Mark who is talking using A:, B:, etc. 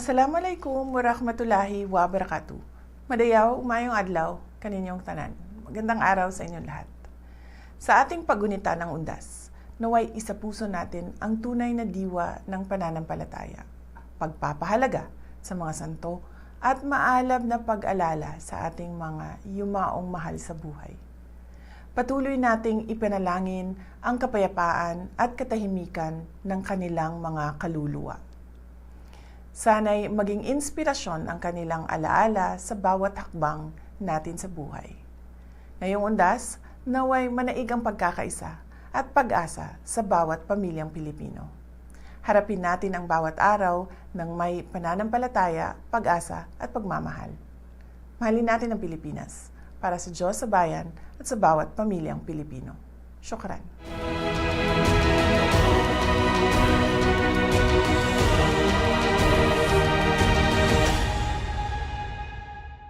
A: Assalamualaikum warahmatullahi wabarakatuh. Madayaw, umayong adlaw, kaninyong tanan. Magandang araw sa inyong lahat. Sa ating pagunita ng undas, naway isa puso natin ang tunay na diwa ng pananampalataya, pagpapahalaga sa mga santo, at maalab na pag-alala sa ating mga yumaong mahal sa buhay. Patuloy nating ipanalangin ang kapayapaan at katahimikan ng kanilang mga kaluluwa. Sana'y maging inspirasyon ang kanilang alaala sa bawat hakbang natin sa buhay. Ngayong undas, naway manaig pagkakaisa at pag-asa sa bawat pamilyang Pilipino. Harapin natin ang bawat araw ng may pananampalataya, pag-asa at pagmamahal. Mahalin natin ang Pilipinas para sa Diyos sa bayan at sa bawat pamilyang Pilipino. Syukran.